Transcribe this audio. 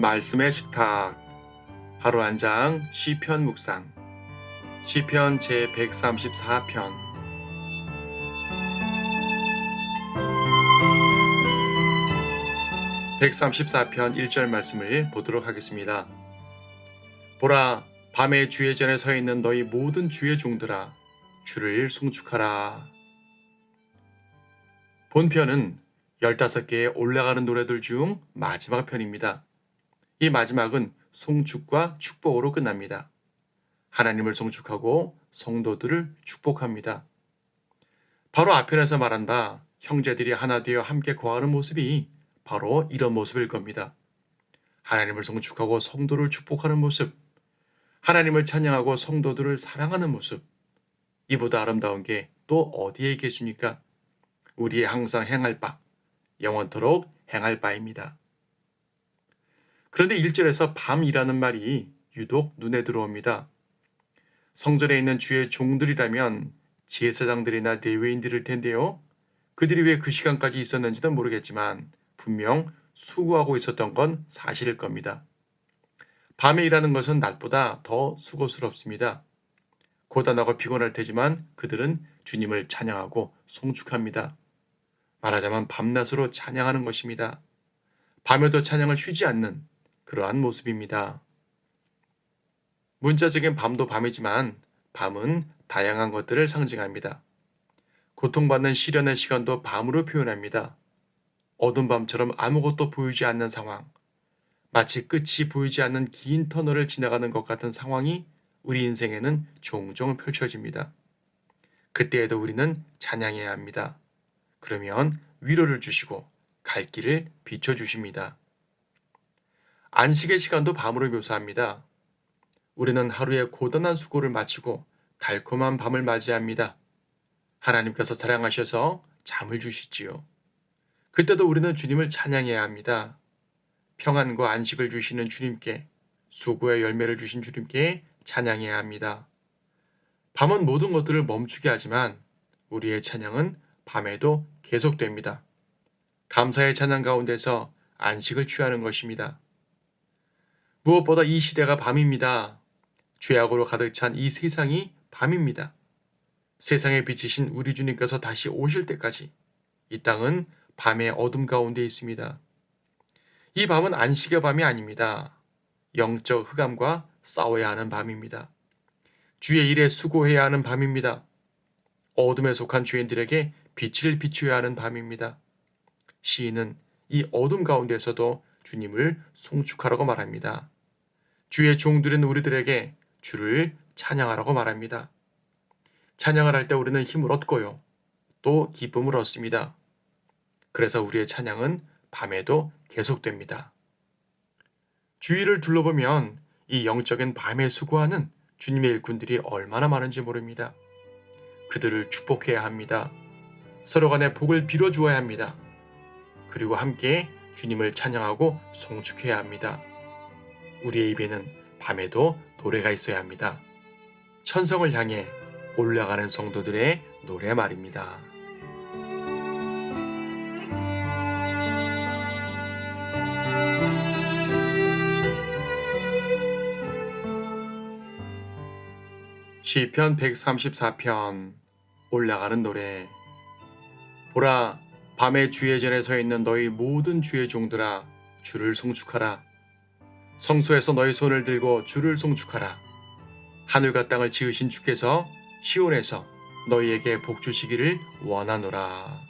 말씀의 식탁 하루 한 장 시편 묵상 시편 제 134편 (134편) 1절 말씀을 보도록 하겠습니다. 보라 밤에 주의 전에 서 있는 너희 모든 주의 종들아 주를 송축하라. 본편은 15개의 올라가는 노래들 중 마지막 편입니다. 이 마지막은 송축과 축복으로 끝납니다. 하나님을 송축하고 성도들을 축복합니다. 바로 앞편에서 말한 바 형제들이 하나 되어 함께 거하는 모습이 바로 이런 모습일 겁니다. 하나님을 송축하고 성도를 축복하는 모습, 하나님을 찬양하고 성도들을 사랑하는 모습, 이보다 아름다운 게 또 어디에 계십니까? 우리의 항상 행할 바, 영원토록 행할 바입니다. 그런데 1절에서 밤이라는 말이 유독 눈에 들어옵니다. 성전에 있는 주의 종들이라면 제사장들이나 레위인들일 텐데요. 그들이 왜 그 시간까지 있었는지는 모르겠지만 분명 수고하고 있었던 건 사실일 겁니다. 밤에 일하는 것은 낮보다 더 수고스럽습니다. 고단하고 피곤할 테지만 그들은 주님을 찬양하고 송축합니다. 말하자면 밤낮으로 찬양하는 것입니다. 밤에도 찬양을 쉬지 않는 그러한 모습입니다. 문자적인 밤도 밤이지만 밤은 다양한 것들을 상징합니다. 고통받는 시련의 시간도 밤으로 표현합니다. 어두운 밤처럼 아무것도 보이지 않는 상황, 마치 끝이 보이지 않는 긴 터널을 지나가는 것 같은 상황이 우리 인생에는 종종 펼쳐집니다. 그때에도 우리는 찬양해야 합니다. 그러면 위로를 주시고 갈 길을 비춰주십니다. 안식의 시간도 밤으로 묘사합니다. 우리는 하루의 고단한 수고를 마치고 달콤한 밤을 맞이합니다. 하나님께서 사랑하셔서 잠을 주시지요. 그때도 우리는 주님을 찬양해야 합니다. 평안과 안식을 주시는 주님께, 수고의 열매를 주신 주님께 찬양해야 합니다. 밤은 모든 것들을 멈추게 하지만 우리의 찬양은 밤에도 계속됩니다. 감사의 찬양 가운데서 안식을 취하는 것입니다. 무엇보다 이 시대가 밤입니다. 죄악으로 가득 찬 이 세상이 밤입니다. 세상에 비치신 우리 주님께서 다시 오실 때까지 이 땅은 밤의 어둠 가운데 있습니다. 이 밤은 안식의 밤이 아닙니다. 영적 흑암과 싸워야 하는 밤입니다. 주의 일에 수고해야 하는 밤입니다. 어둠에 속한 죄인들에게 빛을 비춰야 하는 밤입니다. 시인은 이 어둠 가운데서도 주님을 송축하라고 말합니다. 주의 종들은 우리들에게 주를 찬양하라고 말합니다. 찬양을 할 때 우리는 힘을 얻고요. 또 기쁨을 얻습니다. 그래서 우리의 찬양은 밤에도 계속됩니다. 주위를 둘러보면 이 영적인 밤에 수고하는 주님의 일꾼들이 얼마나 많은지 모릅니다. 그들을 축복해야 합니다. 서로 간에 복을 빌어주어야 합니다. 그리고 함께 주님을 찬양하고 송축해야 합니다. 우리의 입에는 밤에도 노래가 있어야 합니다. 천성을 향해 올라가는 성도들의 노래 말입니다. 시편 134편 올라가는 노래 보라 밤에 주의 전에 서 있는 너희 모든 주의 종들아 주를 송축하라. 성소에서 너희 손을 들고 주를 송축하라. 하늘과 땅을 지으신 주께서 시온에서 너희에게 복 주시기를 원하노라